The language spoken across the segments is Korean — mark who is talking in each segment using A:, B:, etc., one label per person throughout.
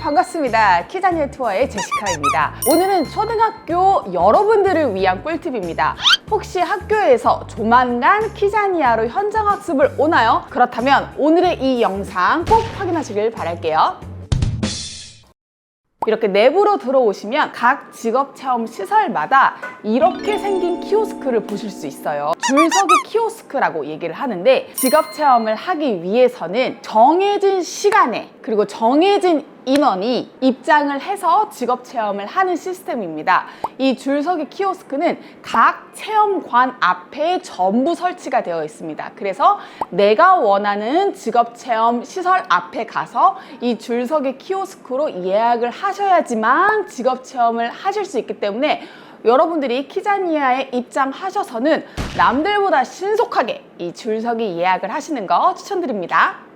A: 반갑습니다. 키자니의 투어의 제시카입니다. 오늘은 초등학교 여러분들을 위한 꿀팁입니다. 혹시 학교에서 조만간 키자니아로 현장 학습을 오나요? 그렇다면 오늘의 이 영상 꼭 확인하시길 바랄게요. 이렇게 내부로 들어오시면 각 직업 체험 시설마다 이렇게 생긴 키오스크를 보실 수 있어요. 줄서기 키오스크라고 얘기를 하는데 직업 체험을 하기 위해서는 정해진 시간에 그리고 정해진 인원이 입장을 해서 직업 체험을 하는 시스템입니다. 이 줄서기 키오스크는 각 체험관 앞에 전부 설치가 되어 있습니다. 그래서 내가 원하는 직업 체험 시설 앞에 가서 이 줄서기 키오스크로 예약을 하셔야지만 직업 체험을 하실 수 있기 때문에 여러분들이 키자니아에 입장하셔서는 남들보다 신속하게 이 줄서기 예약을 하시는 거 추천드립니다.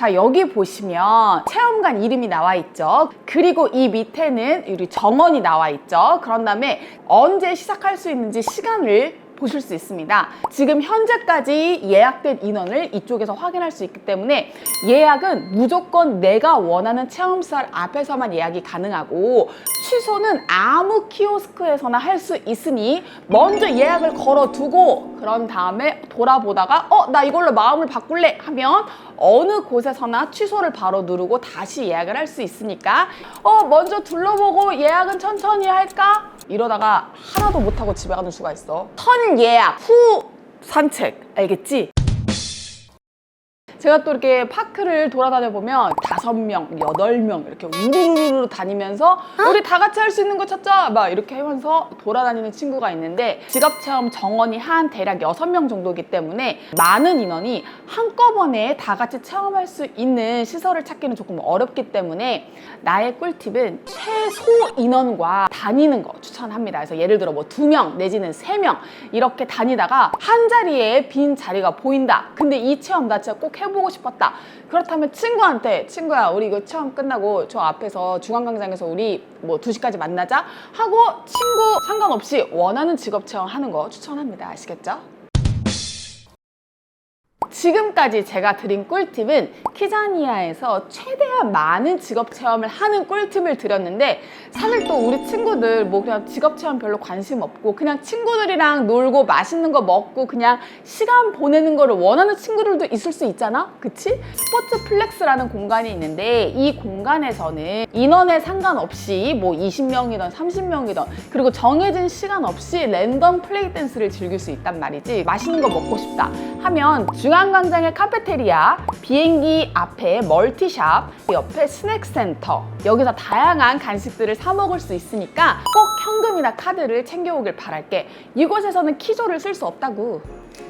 A: 자 여기 보시면 체험관 이름이 나와 있죠. 그리고 이 밑에는 우리 정원이 나와 있죠. 그런 다음에 언제 시작할 수 있는지 시간을 보실 수 있습니다. 지금 현재까지 예약된 인원을 이쪽에서 확인할 수 있기 때문에 예약은 무조건 내가 원하는 체험시설 앞에서만 예약이 가능하고 취소는 아무 키오스크에서나 할 수 있으니 먼저 예약을 걸어두고 그런 다음에 돌아보다가 어 나 이걸로 마음을 바꿀래. 하면 어느 곳에서나 취소를 바로 누르고 다시 예약을 할 수 있으니까 어 먼저 둘러보고 예약은 천천히 할까? 이러다가 하나도 못하고 집에 가는 수가 있어. 선 예약 후 산책. 알겠지? 제가 또 이렇게 파크를 돌아다녀 보면 다섯 명, 여덟 명 이렇게 우르르르 다니면서 우리 다 같이 할 수 있는 거 찾자 막 이렇게 하면서 돌아다니는 친구가 있는데 직업 체험 정원이 한 대략 여섯 명 정도이기 때문에 많은 인원이 한꺼번에 다 같이 체험할 수 있는 시설을 찾기는 조금 어렵기 때문에 나의 꿀팁은 최소 인원과 다니는 거 추천합니다. 그래서 예를 들어 뭐 두 명 내지는 세 명 이렇게 다니다가 한 자리에 빈 자리가 보인다. 근데 이 체험 나 진짜 꼭 해보 고 싶었다. 그렇다면 친구한테 친구야 우리 이거 체험 끝나고 저 앞에서 중앙광장에서 우리 뭐 2시까지 만나자 하고 친구 상관없이 원하는 직업 체험 하는 거 추천합니다. 아시겠죠? 지금까지 제가 드린 꿀팁은 키자니아에서 최대한 많은 직업 체험을 하는 꿀팁을 드렸는데 사실 또 우리 친구들 뭐 그냥 직업 체험 별로 관심 없고 그냥 친구들이랑 놀고 맛있는 거 먹고 그냥 시간 보내는 거를 원하는 친구들도 있을 수 있잖아 그치? 스포츠 플렉스라는 공간이 있는데 이 공간에서는 인원에 상관없이 뭐 20명이든 30명이든 그리고 정해진 시간 없이 랜덤 플레이 댄스를 즐길 수 있단 말이지 맛있는 거 먹고 싶다 하면 중앙 광장의 카페테리아, 비행기 앞에 멀티샵, 옆에 스낵센터. 여기서 다양한 간식들을 사 먹을 수 있으니까 꼭 현금이나 카드를 챙겨오길 바랄게. 이곳에서는 키조를 쓸 수 없다고.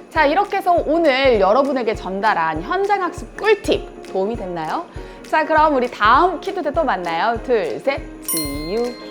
A: 자 이렇게 해서 오늘 여러분에게 전달한 현장학습 꿀팁 도움이 됐나요? 자 그럼 우리 다음 키드 때또 만나요. 둘 셋. 지유